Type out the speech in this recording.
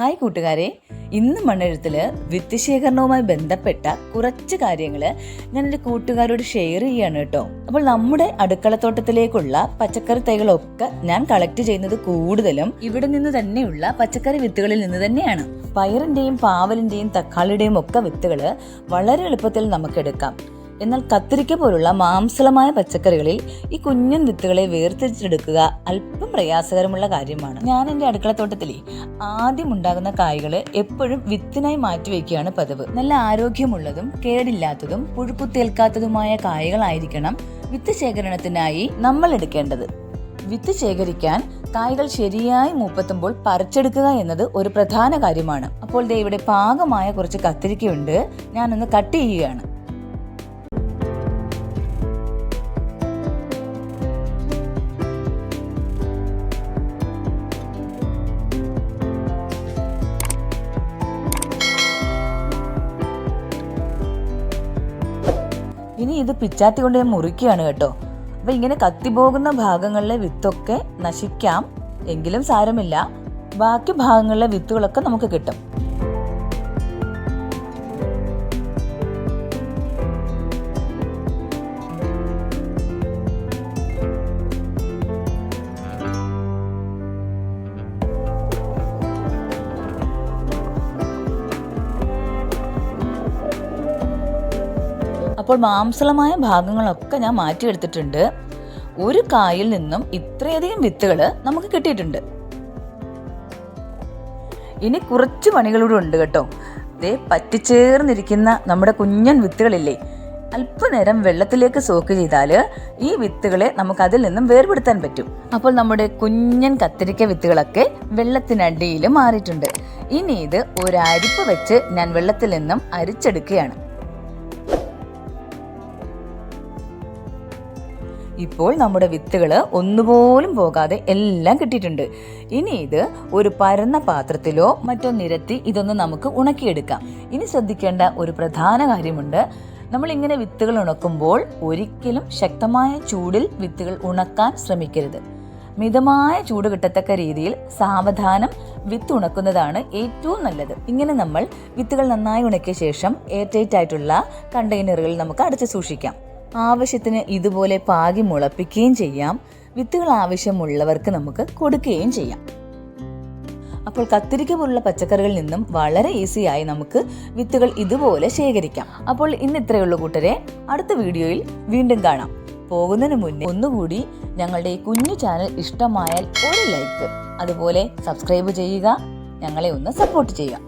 Hi കൂട്ടുകാരെ. ഇന്ന് മണ്ണെഴുത്തിൽ വിത്തുശേഖരണവുമായി ബന്ധപ്പെട്ട കുറച്ച് കാര്യങ്ങൾ ഞാൻ എന്റെ കൂട്ടുകാരോട് ഷെയർ ചെയ്യാണ് കേട്ടോ. അപ്പോൾ നമ്മുടെ അടുക്കളത്തോട്ടത്തിലേക്കുള്ള പച്ചക്കറി തൈകളൊക്കെ ഞാൻ കളക്ട് ചെയ്യുന്നത് കൂടുതലും ഇവിടെ നിന്ന് തന്നെയുള്ള പച്ചക്കറി വിത്തുകളിൽ നിന്ന് തന്നെയാണ്. പയറിന്റെയും പാവലിന്റെയും തക്കാളിയുടെയും ഒക്കെ വിത്തുകൾ വളരെ എളുപ്പത്തിൽ നമുക്ക് എടുക്കാം. എന്നാൽ കത്തിരിക്ക പോലുള്ള മാംസളമായ പച്ചക്കറികളിൽ ഈ കുഞ്ഞൻ വിത്തുകളെ വേർതിരിച്ചെടുക്കുക അല്പം പ്രയാസകരമുള്ള കാര്യമാണ്. ഞാൻ എന്റെ അടുക്കളത്തോട്ടത്തിലെ ആദ്യം ഉണ്ടാകുന്ന കായ്കൾ എപ്പോഴും വിത്തിനായി മാറ്റിവെക്കുകയാണ് പതിവ്. നല്ല ആരോഗ്യമുള്ളതും കേടില്ലാത്തതും പുഴുക്കുത്തേൽക്കാത്തതുമായ കായകളായിരിക്കണം വിത്ത് ശേഖരണത്തിനായി നമ്മൾ എടുക്കേണ്ടത്. വിത്ത് ശേഖരിക്കാൻ കായ്കൾ ശരിയായി മൂപ്പത്തുമ്പോൾ പറിച്ചെടുക്കുക എന്നത് ഒരു പ്രധാന കാര്യമാണ്. അപ്പോൾ ദേ ഇവിടെ പാകമായ കുറച്ച് കത്തിരിക്കയുണ്ട്. ഞാനൊന്ന് കട്ട് ചെയ്യുകയാണ്. ഇനി ഇത് പിച്ചാത്തി കൊണ്ട് ഞാൻ മുറിക്കുകയാണ് കേട്ടോ. അപ്പൊ ഇങ്ങനെ കത്തിപോകുന്ന ഭാഗങ്ങളിലെ വിത്തൊക്കെ നശിക്കാം. എങ്കിലും സാരമില്ല. ബാക്കി ഭാഗങ്ങളിലെ വിത്തുകളൊക്കെ നമുക്ക് കിട്ടും. അപ്പോൾ മാംസളമായ ഭാഗങ്ങളൊക്കെ ഞാൻ മാറ്റിയെടുത്തിട്ടുണ്ട്. ഒരു കായിൽ നിന്നും ഇത്രയധികം വിത്തുകൾ നമുക്ക് കിട്ടിയിട്ടുണ്ട്. ഇനി കുറച്ച് പണികളൂടെ ഉണ്ട് കേട്ടോ. ദേ പറ്റിച്ചേർന്നിരിക്കുന്ന നമ്മുടെ കുഞ്ഞൻ വിത്തുകളില്ലേ. അല്പനേരം വെള്ളത്തിലേക്ക് സോക്ക് ചെയ്താൽ ഈ വിത്തുകളെ നമുക്ക് അതിൽ നിന്നും വേർപെടുത്താൻ പറ്റും. അപ്പോൾ നമ്മുടെ കുഞ്ഞൻ കത്തിരിക്ക വിത്തുകളൊക്കെ വെള്ളത്തിനടിയിൽ മാറിയിട്ടുണ്ട്. ഇനി ഇത് ഒരരിപ്പ് വെച്ച് ഞാൻ വെള്ളത്തിൽ നിന്നും അരിച്ചെടുക്കുകയാണ്. ഇപ്പോൾ നമ്മുടെ വിത്തുകൾ ഒന്നുപോലും പോകാതെ എല്ലാം കിട്ടിയിട്ടുണ്ട്. ഇനി ഇത് ഒരു പരന്ന പാത്രത്തിലോ മറ്റോ നിരത്തി ഇതൊന്ന് നമുക്ക് ഉണക്കിയെടുക്കാം. ഇനി ശ്രദ്ധിക്കേണ്ട ഒരു പ്രധാന കാര്യമുണ്ട്. നമ്മൾ ഇങ്ങനെ വിത്തുകൾ ഉണക്കുമ്പോൾ ഒരിക്കലും ശക്തമായ ചൂടിൽ വിത്തുകൾ ഉണക്കാൻ ശ്രമിക്കരുത്. മിതമായ ചൂട് കിട്ടത്തക്ക രീതിയിൽ സാവധാനം വിത്ത് ഉണക്കുന്നതാണ് ഏറ്റവും നല്ലത്. ഇങ്ങനെ നമ്മൾ വിത്തുകൾ നന്നായി ഉണക്കിയ ശേഷം എയർ ടൈറ്റ് ആയിട്ടുള്ള കണ്ടെയ്നറുകളിൽ നമുക്ക് അടച്ചു സൂക്ഷിക്കാം. ആവശ്യത്തിന് ഇതുപോലെ പാകി മുളപ്പിക്കുകയും ചെയ്യാം. വിത്തുകൾ ആവശ്യമുള്ളവർക്ക് നമുക്ക് കൊടുക്കുകയും ചെയ്യാം. അപ്പോൾ കത്തിരിക്ക പോലുള്ള പച്ചക്കറികളിൽ നിന്നും വളരെ ഈസിയായി നമുക്ക് വിത്തുകൾ ഇതുപോലെ ശേഖരിക്കാം. അപ്പോൾ ഇന്ന് ഇത്രയേ ഉള്ളൂ കൂട്ടരെ. അടുത്ത വീഡിയോയിൽ വീണ്ടും കാണാം. പോകുന്നതിന് മുന്നേ ഒന്നുകൂടി ഞങ്ങളുടെ ഈ കുഞ്ഞു ചാനൽ ഇഷ്ടമായാൽ ഒരു ലൈക്ക് അതുപോലെ സബ്സ്ക്രൈബ് ചെയ്യുക. ഞങ്ങളെ ഒന്ന് സപ്പോർട്ട് ചെയ്യുക.